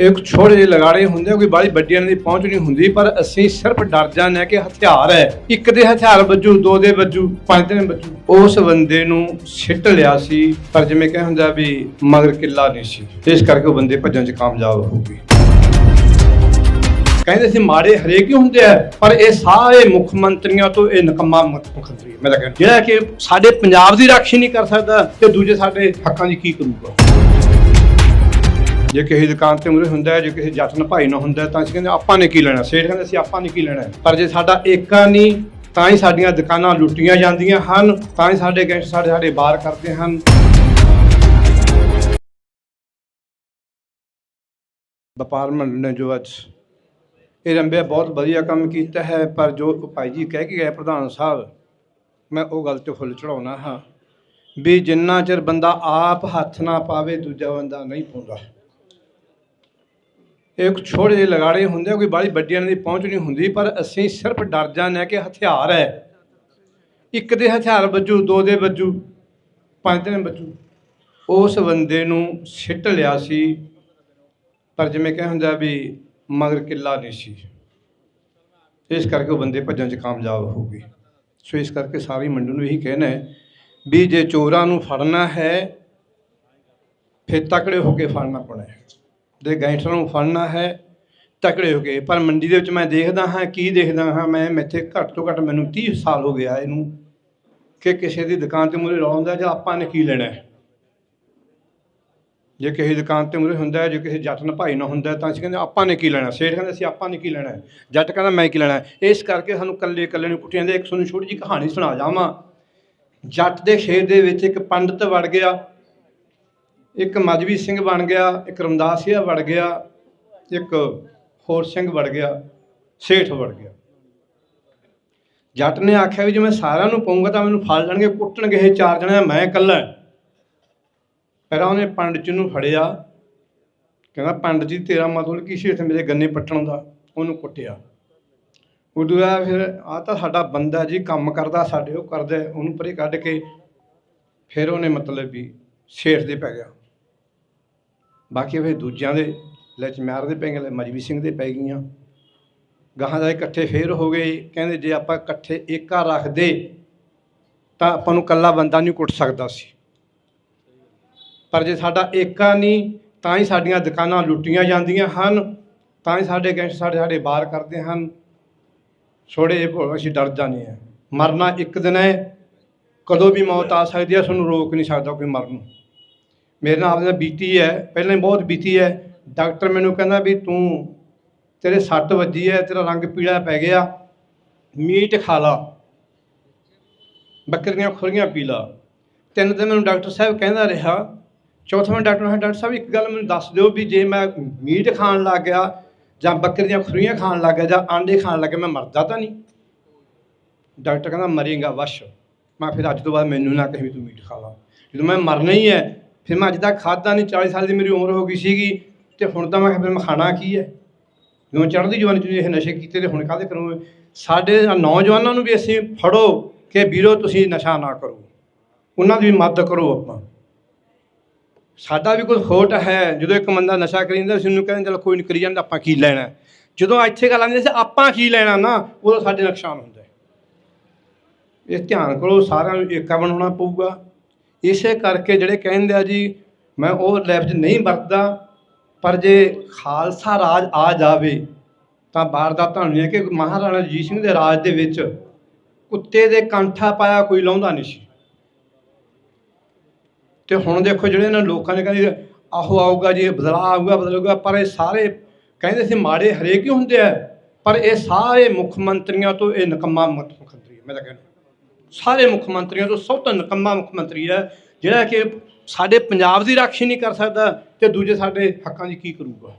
ਇੱਕ ਛੋਟੇ ਜਿਹੇ ਲਗਾੜੇ ਹੁੰਦੇ ਕੋਈ ਬਾਹਲੀ ਵੱਡੀਆਂ ਦੀ ਪਹੁੰਚ ਨਹੀਂ ਹੁੰਦੀ, ਪਰ ਅਸੀਂ ਸਿਰਫ ਡਰ ਜਾਂਦੇ ਕਿ ਹਥਿਆਰ ਹੈ। ਇੱਕ ਦੇ ਹਥਿਆਰ ਵੱਜੂ, ਦੋ ਦੇ ਵੱਜੂ, ਪੰਜ ਦੇ ਵੱਜੂ। ਉਸ ਬੰਦੇ ਨੂੰ ਸਿੱਟ ਲਿਆ ਸੀ, ਪਰ ਜਿਵੇਂ ਕਹਿ ਹੁੰਦਾ ਵੀ ਮਗਰ ਕਿੱਲਾ ਨਹੀਂ ਸੀ। ਇਸ ਕਰਕੇ ਉਹ ਬੰਦੇ ਭੱਜਣ 'ਚ ਕਾਮਯਾਬ ਹੋ ਗਏ। ਕਹਿੰਦੇ ਸੀ, ਮਾੜੇ ਹਰੇਕ ਹੀ ਹੁੰਦੇ ਆ, ਪਰ ਇਹ ਸਾਰੇ ਮੁੱਖ ਮੰਤਰੀਆਂ ਤੋਂ ਇਹ ਨਕਮਾ ਮੁੱਖ ਮੰਤਰੀ ਹੈ। ਮੈਂ ਤਾਂ ਕਹਿੰਦਾ, ਜਿਹੜਾ ਕਿ ਸਾਡੇ ਪੰਜਾਬ ਦੀ ਰਾਖੀ ਨਹੀਂ ਕਰ ਸਕਦਾ, ਤੇ ਦੂਜੇ ਸਾਡੇ ਹੱਕਾਂ ਦੀ ਕੀ ਕਰੂਗਾ? ਜੇ ਕਿਸੇ ਦੁਕਾਨ ਤੇ ਮੁਰੇ ਹੁੰਦਾ ਹੈ ਜੇ ਕਿਸੇ ਜੱਟ ਨਾਲ ਭਾਈ ਨਾਲ ਹੁੰਦਾ ਹੈ, ਤਾਂ ਅਸੀਂ ਕਹਿੰਦੇ ਆਪਾਂ ਨੇ ਕੀ ਲੈਣਾ? ਸੇਠ ਕਹਿੰਦੇ ਅਸੀਂ ਆਪਾਂ ਨੇ ਕੀ ਲੈਣਾ ਹੈ। ਪਰ ਜੇ ਸਾਡਾ ਏਕਾ ਨਹੀਂ ਤਾਂ ਹੀ ਸਾਡੀਆਂ ਦੁਕਾਨਾਂ ਲੁੱਟੀਆਂ ਜਾਂਦੀਆਂ ਹਨ ਤਾਂ ਹੀ ਸਾਡੇ ਗੈਂਗਸਟਰ ਸਾਡੇ ਸਾਡੇ ਬਾਹਰ ਕਰਦੇ ਹਨ। ਵਪਾਰ ਮੰਡਲ ਨੇ ਜੋ ਅੱਜ ਇਹ ਰੰਬਿਆ ਬਹੁਤ ਵਧੀਆ ਕੰਮ ਕੀਤਾ ਹੈ ਪਰ ਜੋ ਭਾਈ ਜੀ ਕਹਿ ਕੇ ਗਏ ਪ੍ਰਧਾਨ ਸਾਹਿਬ ਮੈਂ ਉਹ ਗੱਲ ਤੇ ਫੁੱਲ ਚੜਾਉਣਾ ਹਾਂ ਵੀ ਜਿੰਨਾ ਚਿਰ ਬੰਦਾ ਆਪ ਹੱਥ ਨਾ ਪਾਵੇ ਦੂਜਾ ਬੰਦਾ ਨਹੀਂ ਪਾਉਂਦਾ। ਇੱਕ ਛੋਟੇ ਜਿਹੇ ਲਗਾੜੇ ਹੁੰਦੇ ਆ, ਕੋਈ ਬਾਹਲੀ ਵੱਡੀਆਂ ਦੀ ਪਹੁੰਚ ਨਹੀਂ ਹੁੰਦੀ ਪਰ ਅਸੀਂ ਸਿਰਫ ਡਰ ਜਾਂਦੇ ਹਾਂ ਕਿ ਹਥਿਆਰ ਹੈ। ਇੱਕ ਦੇ ਹਥਿਆਰ ਵੱਜੂ ਦੋ ਦੇ ਵੱਜੂ ਪੰਜ ਦੇ ਵੱਜੂ। ਉਸ ਬੰਦੇ ਨੂੰ ਸਿੱਟ ਲਿਆ ਸੀ ਪਰ ਜਿਵੇਂ ਕਹਿ ਹੁੰਦਾ ਵੀ ਮਗਰ ਕਿੱਲਾ ਨਹੀਂ ਸੀ। ਇਸ ਕਰਕੇ ਉਹ ਬੰਦੇ ਭੱਜਣ 'ਚ ਕਾਮਯਾਬ ਹੋ ਗਏ। ਸੋ ਇਸ ਕਰਕੇ ਸਾਰੀ ਮੰਡੀ ਨੂੰ ਇਹੀ ਕਹਿਣਾ ਹੈ ਵੀ ਜੇ ਚੋਰਾਂ ਨੂੰ ਫੜਨਾ ਹੈ ਫਿਰ ਤਕੜੇ ਹੋ ਕੇ ਫੜਨਾ ਪੈਣਾ ਹੈ। ਦੇ ਗੈਂਗਸਟਰਾਂ ਨੂੰ ਫੜਨਾ ਹੈ, ਤਕੜੇ ਹੋ ਕੇ। ਪਰ ਮੰਡੀ ਦੇ ਵਿੱਚ ਮੈਂ ਦੇਖਦਾ ਹਾਂ, ਕੀ ਦੇਖਦਾ ਹਾਂ, ਮੈਂ ਇੱਥੇ ਘੱਟ ਤੋਂ ਘੱਟ ਮੈਨੂੰ 30 ਸਾਲ ਹੋ ਗਿਆ ਇਹਨੂੰ, ਕਿ ਕਿਸੇ ਦੀ ਦੁਕਾਨ ਤੇ ਮੂਰੇ ਲਾਉਂਦਾ ਜਾਂ ਆਪਾਂ ਨੇ ਕੀ ਲੈਣਾ ਜੇ ਕਿਸੇ ਦੁਕਾਨ ਤੇ ਮੁਰੇ ਹੁੰਦਾ, ਜੇ ਕਿਸੇ ਜੱਟ ਨਾਲ ਭਾਈ ਨਾਲ ਹੁੰਦਾ, ਤਾਂ ਅਸੀਂ ਕਹਿੰਦੇ ਆਪਾਂ ਨੇ ਕੀ ਲੈਣਾ ਸੇਠ ਕਹਿੰਦੇ, ਅਸੀਂ ਆਪਾਂ ਨੇ ਕੀ ਲੈਣਾ ਜੱਟ ਕਹਿੰਦਾ, ਮੈਂ ਕੀ ਲੈਣਾ ਇਸ ਕਰਕੇ ਸਾਨੂੰ ਕੱਲੇ ਕੱਲੇ ਨੂੰ ਕੁੱਟੀਆਂ ਦੇ, ਇੱਕ ਤੁਹਾਨੂੰ ਛੋਟੀ ਜਿਹੀ ਕਹਾਣੀ ਸੁਣਾ ਜਾਵਾਂ। ਜੱਟ ਦੇ ਸ਼ੇਰ ਦੇ ਵਿੱਚ ਇੱਕ ਪੰਡਤ ਵੜ ਗਿਆ। ਇੱਕ ਮਜਬੀ ਸਿੰਘ ਬਣ ਗਿਆ, ਇੱਕ ਰਮਦਾਸੀਆ ਵੜ ਗਿਆ, ਇੱਕ ਹੋਰ ਸਿੰਘ ਵੜ ਗਿਆ, ਸੇਠ ਵੜ ਗਿਆ। ਜੱਟ ਨੇ ਆਖਿਆ ਵੀ ਜੇ ਮੈਂ ਸਾਰਿਆਂ ਨੂੰ ਪਾਉਂਗਾ ਤਾਂ ਮੈਨੂੰ ਫੜ ਲੈਣਗੇ ਕੁੱਟਣਗੇ ਇਹ ਚਾਰ ਜਣੇ ਮੈਂ ਇਕੱਲਾ ਪਹਿਲਾਂ ਉਹਨੇ ਪੰਡਤ ਜੀ ਨੂੰ ਫੜਿਆ, ਕਹਿੰਦਾ, ਪੰਡਤ ਜੀ, ਤੇਰਾ ਮਤਲਬ ਕੀ ਸੀ ਇੱਥੇ ਮੇਰੇ ਗੰਨੇ ਪੱਟਣ ਦਾ, ਉਹਨੂੰ ਕੁੱਟਿਆ। ਉਦੋਂ ਬਾਅਦ ਫਿਰ ਆ ਤਾਂ ਸਾਡਾ ਬੰਦਾ ਜੀ, ਕੰਮ ਕਰਦਾ ਸਾਡੇ, ਉਹ ਕਰਦਾ, ਉਹਨੂੰ ਪਰੇ ਕੱਢ ਕੇ, ਫਿਰ ਉਹਨੇ ਮਤਲਬ ਵੀ ਸ਼ੇਰ ਦੇ ਪੈ ਗਿਆ। ਬਾਕੀ ਫਿਰ ਦੂਜਿਆਂ ਦੇ ਲੈਚ ਮਿਆਰ ਦੇ ਪੈ ਗਏ ਮਜਵੀ ਸਿੰਘ ਦੇ ਪੈ ਗਈਆਂ। ਗਾਹਾਂ ਦਾ ਇਕੱਠੇ ਫੇਰ ਹੋ ਗਏ। ਕਹਿੰਦੇ ਜੇ ਆਪਾਂ ਇਕੱਠੇ ਏਕਾ ਰੱਖਦੇ, ਤਾਂ ਆਪਾਂ ਨੂੰ ਕੱਲਾ ਬੰਦਾ ਨਹੀਂ ਕੁੱਟ ਸਕਦਾ ਸੀ। ਪਰ ਜੇ ਸਾਡਾ ਏਕਾ ਨਹੀਂ, ਤਾਂ ਹੀ ਸਾਡੀਆਂ ਦੁਕਾਨਾਂ ਲੁੱਟੀਆਂ ਜਾਂਦੀਆਂ ਹਨ, ਤਾਂ ਹੀ ਸਾਡੇ ਗੈਂਗਸਟਰ ਸਾਡੇ ਸਾਡੇ ਬਾਹਰ ਕਰਦੇ ਹਨ। ਛੋੜੇ ਅਸੀਂ ਡਰ ਜਾਂਦੇ ਹਾਂ। ਮਰਨਾ ਇੱਕ ਦਿਨ ਹੈ, ਕਦੋਂ ਵੀ ਮੌਤ ਆ ਸਕਦੀ ਹੈ ਤੁਹਾਨੂੰ ਰੋਕ ਨਹੀਂ ਸਕਦਾ ਕੋਈ ਮਰਨ ਨੂੰ। ਮੇਰੇ ਨਾਲ ਆਪਣਾ ਬੀਤੀ ਹੈ, ਪਹਿਲਾਂ ਹੀ ਬਹੁਤ ਬੀਤੀ ਹੈ। ਡਾਕਟਰ ਮੈਨੂੰ ਕਹਿੰਦਾ ਵੀ ਤੂੰ, ਤੇਰੇ ਸੱਟ ਵੱਜੀ ਹੈ, ਤੇਰਾ ਰੰਗ ਪੀਲਾ ਪੈ ਗਿਆ, ਮੀਟ ਖਾ ਲਾ। ਬੱਕਰੀਆਂ ਖੁਰੀਆਂ ਪੀ ਲਾ। ਤਿੰਨ ਦਿਨ ਮੈਨੂੰ ਡਾਕਟਰ ਸਾਹਿਬ ਕਹਿੰਦਾ ਰਿਹਾ। ਚੌਥਾ ਡਾਕਟਰ ਨੇ ਡਾਕਟਰ ਸਾਹਿਬ, ਇੱਕ ਗੱਲ ਮੈਨੂੰ ਦੱਸ ਦਿਓ ਵੀ ਜੇ ਮੈਂ ਮੀਟ ਖਾਣ ਲੱਗ ਗਿਆ ਜਾਂ ਬੱਕਰੀ ਦੀਆਂ ਖੁਰੀਆਂ ਖਾਣ ਲੱਗ ਗਿਆ ਜਾਂ ਆਂਡੇ ਖਾਣ ਲੱਗ ਗਿਆ, ਮੈਂ ਮਰਦਾ ਤਾਂ ਨਹੀਂ। ਡਾਕਟਰ ਕਹਿੰਦਾ, ਮਰੇਗਾ, ਵਸ਼। ਮੈਂ ਫਿਰ ਅੱਜ ਤੋਂ ਬਾਅਦ ਮੈਨੂੰ ਨਾ ਕਹੀਂ ਵੀ ਤੂੰ ਮੀਟ ਖਾ ਲਾ। ਜਦੋਂ ਮੈਂ ਮਰਨਾ ਹੀ ਹੈ ਫਿਰ ਮੈਂ ਅੱਜ ਤੱਕ ਖਾਦਾ ਨਹੀਂ 40 ਸਾਲ ਦੀ ਮੇਰੀ ਉਮਰ ਹੋ ਗਈ ਸੀਗੀ ਤੇ ਹੁਣ ਤਾਂ ਮੈਂ ਕਿਹਾ ਫਿਰ ਮੈਂ ਖਾਣਾ ਕੀ ਹੈ? ਜਦੋਂ ਚੜ੍ਹਦੀ ਜਵਾਨੀ ਚ ਇਹ ਨਸ਼ੇ ਕੀਤੇ ਤੇ ਹੁਣ ਕਾਹਦੇ ਕਰੋਗੇ? ਸਾਡੇ ਨੌਜਵਾਨਾਂ ਨੂੰ ਵੀ ਅਸੀਂ ਫੜੋ ਕਿ ਵੀਰੋ ਤੁਸੀਂ ਨਸ਼ਾ ਨਾ ਕਰੋ। ਉਹਨਾਂ ਦੀ ਵੀ ਮਦਦ ਕਰੋ ਆਪਾਂ। ਸਾਡਾ ਵੀ ਕੋਈ ਖੋਟ ਹੈ, ਜਦੋਂ ਇੱਕ ਬੰਦਾ ਨਸ਼ਾ ਕਰੀ ਜਾਂਦਾ ਸੀ ਉਹਨੂੰ ਕਹਿੰਦੇ, ਚਲ ਕੋਈ ਨਹੀਂ ਕਰੀ ਜਾਂਦਾ, ਆਪਾਂ ਕੀ ਲੈਣਾ? ਜਦੋਂ ਇੱਥੇ ਗੱਲ ਆਉਂਦੀ ਸੀ ਆਪਾਂ ਕੀ ਲੈਣਾ ਨਾ, ਉਦੋਂ ਸਾਡੇ ਨੁਕਸਾਨ ਹੁੰਦਾ ਇਹ ਧਿਆਨ ਕਰੋ, ਸਾਰਿਆਂ ਨੂੰ ਏਕਾ ਬਣਾਉਣਾ ਪਊਗਾ। ਇਸੇ ਕਰਕੇ ਜਿਹੜੇ ਕਹਿੰਦੇ ਆ ਜੀ, ਮੈਂ ਉਹ ਲੈਫਟ ਨਹੀਂ ਵਰਤਦਾ, ਪਰ ਜੇ ਖਾਲਸਾ ਰਾਜ ਆ ਜਾਵੇ, ਤਾਂ ਵਾਰਦਾਤਾਂ ਹੋਣੀਆਂ ਕਿ ਮਹਾਰਾਣਾ ਰਣਜੀਤ ਸਿੰਘ ਦੇ ਰਾਜ ਦੇ ਵਿੱਚ ਕੁੱਤੇ ਦੇ ਕੰਠਾ ਪਾਇਆ ਕੋਈ ਲਾਉਂਦਾ ਨਹੀਂ ਸੀ। ਤੇ ਹੁਣ ਦੇਖੋ ਜਿਹੜੇ ਇਹਨਾਂ ਲੋਕਾਂ ਨੇ ਕਹਿੰਦੇ, ਆਹੋ ਆਊਗਾ ਜੀ, ਇਹ ਬਦਲਾਅ ਆਊਗਾ ਬਦਲੂਗਾ ਪਰ ਇਹ ਸਾਰੇ ਕਹਿੰਦੇ ਸੀ ਮਾੜੇ ਹਰੇਕ ਹੀ ਹੁੰਦੇ ਆ, ਪਰ ਇਹ ਸਾਰੇ ਮੁੱਖ ਮੰਤਰੀਆਂ ਤੋਂ ਇਹ ਨਕਮਾ ਮੁੱਖ ਮੰਤਰੀ ਮੈਂ ਤਾਂ ਕਹਿੰਦਾ। ਸਾਰੇ ਮੁੱਖ ਮੰਤਰੀਆਂ ਤੋਂ ਸਭ ਤੋਂ ਨਕਮਾ ਮੁੱਖ ਮੰਤਰੀ ਹੈ, ਜਿਹੜਾ ਕਿ ਸਾਡੇ ਪੰਜਾਬ ਦੀ ਰਾਖੀ ਨਹੀਂ ਕਰ ਸਕਦਾ ਤੇ ਦੂਜੇ ਸਾਡੇ ਹੱਕਾਂ ਦੀ ਕੀ ਕਰੂਗਾ?